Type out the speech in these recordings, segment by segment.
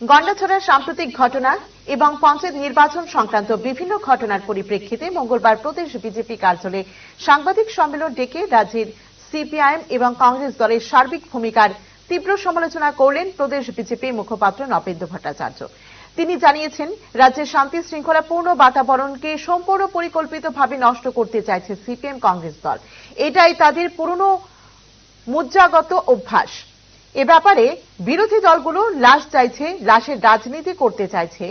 গন্ডাছড়ার সাম্প্রতিক ঘটনা এবং পঞ্চায়েত নির্বাচন সংক্রান্ত বিভিন্ন ঘটনার পরিপ্রেক্ষিতে মঙ্গলবার প্রদেশ বিজেপি কার্যালয়ে সাংবাদিক সম্মেলন ডেকে রাজ্যের সিপিআইএম এবং কংগ্রেস দলের সার্বিক ভূমিকার তীব্র সমালোচনা করলেন প্রদেশ বিজেপি মুখপাত্র নবেন্দু ভট্টাচার্য। তিনি জানিয়েছেন, রাজ্যের শান্তি শৃঙ্খলা পূর্ণ বাতাবরণকে সম্পূর্ণ পরিকল্পিতভাবে নষ্ট করতে চাইছে সিপিএম কংগ্রেস দল। এটাই তাদের পুরনো মুদ্রাগত অভ্যাস। এ ব্যাপারে বিরোধী দলগুলো লাশ চাইছে, লাশের রাজনীতি করতে চাইছে।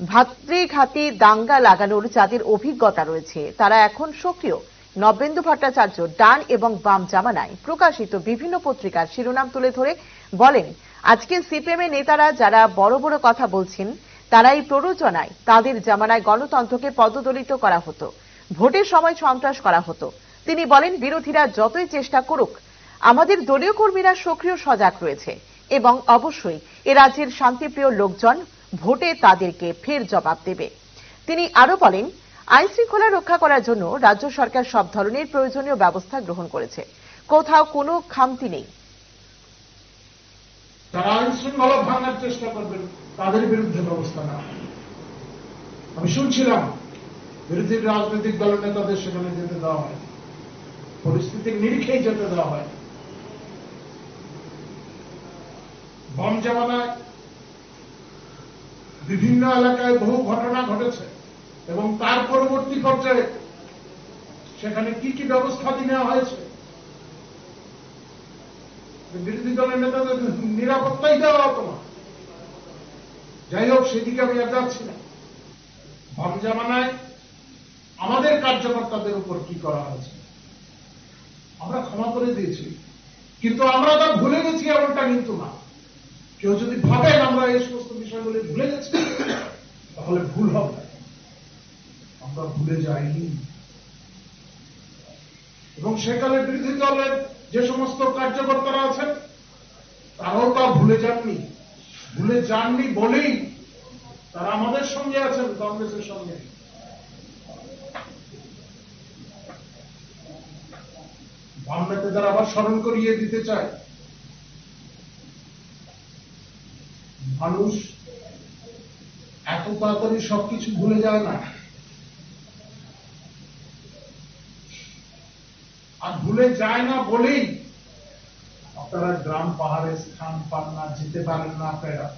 ভাতৃঘাতী দাঙ্গা লাগানোর যাদের অভিজ্ঞতা রয়েছে, তারা এখন সক্রিয়। নবেন্দু ভট্টাচার্য, ডান এবং বাম জামানায় প্রকাশিত বিভিন্ন পত্রিকার শিরোনাম তুলে ধরে বলেন আজকে সিপিএম এর নেতারা যারা বড় বড় কথা বলছেন তারা এই প্ররোচনায় তাদের জামানায় গণতন্ত্রকে পদদলিত করা হতো। ভোটের সময় সন্ত্রাস করা হতো। তিনি বলেন, বিরোধীরা যতই চেষ্টা করুক আমাদের দলীয় কর্মীরা সক্রিয় সজাগ রয়েছে এবং অবশ্যই এ রাজ্যের শান্তিপ্রিয় লোকজন ভোটে তাদেরকে ফের জবাব দেবে। তিনি আরও বলেন, আইন শৃঙ্খলা রক্ষা করার জন্য রাজ্য সরকার সব ধরনের প্রয়োজনীয় ব্যবস্থা গ্রহণ করেছে। কোথাও কোনো খামতি নেই। যারা আইন শৃঙ্খলা ভাঙার চেষ্টা করবেন, তাদের বিরুদ্ধে ব্যবস্থা নেওয়া। আমি শুনছিলাম, বিরোধী রাজনৈতিক দলের নেতাদের সেখানে যেতে দেওয়া হয় পরিস্থিতির নিরিখেই যেতে দেওয়া হয়। বাম জামানায় বিভিন্ন এলাকায় বহু ঘটনা ঘটেছে এবং তার পরবর্তী পর্যায়ে সেখানে কি কি ব্যবস্থা নেওয়া হয়েছে? বিরোধী দলের নেতাদের নিরাপত্তাই দেওয়া হতো না। যাই হোক, সেদিকে আমি আর যাচ্ছি না। বাম জামানায় আমাদের কার্যকর্তাদের উপর কি করা হয়েছে? আমরা ক্ষমা করে দিয়েছি। কিন্তু আমরা তা ভুলে গেছি এমনটা কিন্তু না। কেউ যদি ভাবেন আমরা এই সমস্ত বিষয়গুলি ভুলে গেছি তাহলে ভুল হবে। আমরা ভুলে যাইনি। এবং সেকালে বিরোধী দলের যে সমস্ত কার্যকর্তারা আছেন, তারাও তা ভুলে যাননি। ভুলে যাননি বলেই তারা আমাদের সঙ্গে আছেন, কংগ্রেসের সঙ্গে। বাম নেতাদের আবার স্মরণ করিয়ে দিতে চায়। মানুষ এত তাড়াতাড়ি সবকিছু ভুলে যায় না। আর ভুলে যায় না বলেই আপনারা গ্রাম পাহাড়ে স্থান পান না, যেতে পারেন না আপনারা।